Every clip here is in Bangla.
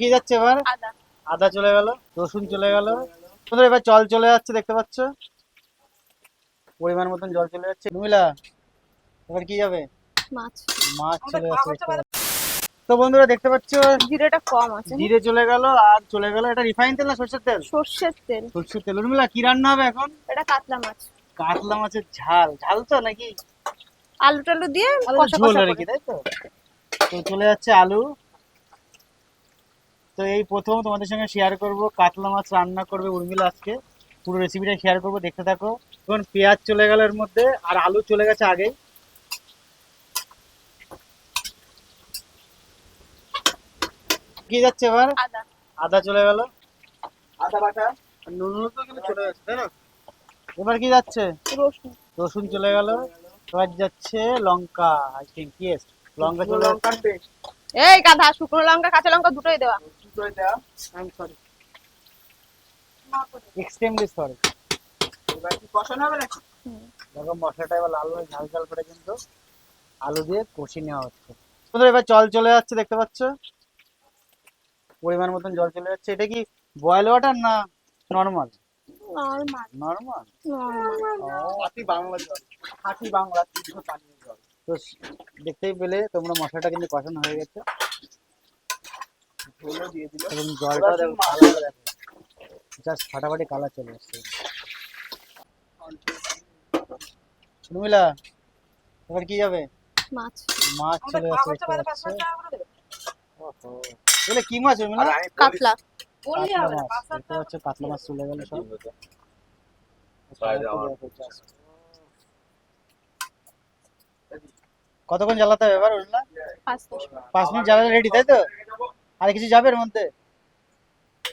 কি যাচ্ছে এবার? আদা। চলে গেল রসুন চলে গেল। বন্ধুরা এবার জল চলে যাচ্ছে দেখতে পাচ্ছ? পরিমাণ মতন জল চলে যাচ্ছে। নুমিলা এবার কি যাবে? মাছ। মাছ চলে যাচ্ছে তো বন্ধুরা দেখতে পাচ্ছ? জিরেটা কম আছে। জিরে চলে গেল আর চলে গেল এটা রিফাইন তেল না সরষের তেল? সর্ষের তেল। সরষের তেল। উর্মিলা কি রান্না হবে এখন? এটা কাতলা মাছ। কাতলা মাছের ঝাল। ঝাল তো নাকি? আলু টালু দিয়ে কষা কষা করে। তাই তো? তো চলে যাচ্ছে আলু। তো এই প্রথম তোমাদের সঙ্গে শেয়ার করব কাতলা মাছ রান্না করবে উর্মিলা আজকে। পুরো রেসিপিটা শেয়ার করব দেখতে থাকো। এখন পেঁয়াজ চলে গেল এর মধ্যে আর আলু চলে গেছে আগেই। কি যাচ্ছে এবার? আদা। আদা চলে গেল। আদা বাটা। নুন তো কিন্তু চলে যাচ্ছে তাই না? এবার কি যাচ্ছে? রসুন। রসুন চলে গেল। এবার যাচ্ছে লঙ্কা আই থিঙ্ক ইয়েস লঙ্কা চলে লঙ্কার পেস্ট। এই গাধা শুকনো লঙ্কা কাঁচা লঙ্কা দুটোই দেওয়া। করে দেওয়া। আই সরি এক্সট্রিমলি সরি এবার কি কষানো হবে নাকি? দেখো মশলাটা এবার লাল লাল ঝাল ঝাল করে কিন্তু আলু দিয়ে কষি নেওয়া হচ্ছে। বন্ধুরা এবার জল চলে যাচ্ছে দেখতে পাচ্ছ? পরিমাণ মতন জল চলে যাচ্ছে। এটা কি বয়েল ওয়াটার না নর্মাল নরমাল নর্মাল বাংলা জল। খাঁটি বাংলা শুদ্ধ পানীয় জল। তো দেখতেই পেলে তোমরা মশলাটা কিন্তু কষানো হয়ে গেছে এবং জলটা দেখো জাস্ট ফাটাফাটি কালার চলে আসছে নুমিলা এবার কি যাবে মাছ মাছ চলে ওহো এগুলো কি মাছ উর্মিলা কাতলা কাতলা মাছ কাতলা মাছ চলে গেল সব কতক্ষণ জ্বালাতে হবে এবার উর্মিলা পাঁচ মিনিট। জ্বালালে রেডি তাই তো? আর কিছু যাবে এর মধ্যে?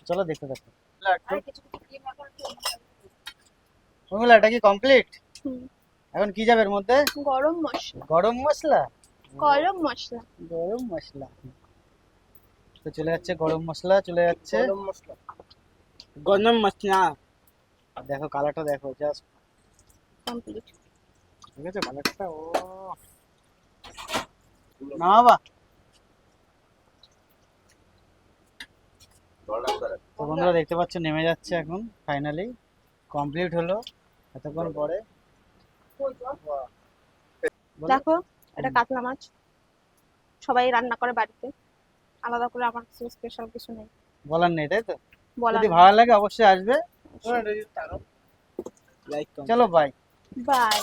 চলো দেখতে দেখো উর্মিলা এটা কি কমপ্লিট এখন কি যাবে এর মধ্যে? গরম মশলা। গরম মশলা? গরম মশলা। গরম মশলা। তো চলে যাচ্ছে গরম মশলা চলে যাচ্ছে গরম মশলা। গরম মশলা। দেখো কালারটা দেখো জাস্ট কমপ্লিট ঠিক আছে কালারটা ও। না বাবা তো বন্ধুরা দেখতে পাচ্ছ নেমে যাচ্ছে এখন ফাইনালি কমপ্লিট হলো এতক্ষণ পরে। দেখো এটা কাতলা মাছ। সবাই রান্না করে বাড়িতে। আলাদা করে আমার কিছু স্পেশাল কিছু নেই। বলার নেই তাই তো? যদি ভালো লাগে অবশ্যই আসবে। চলো বাই বাই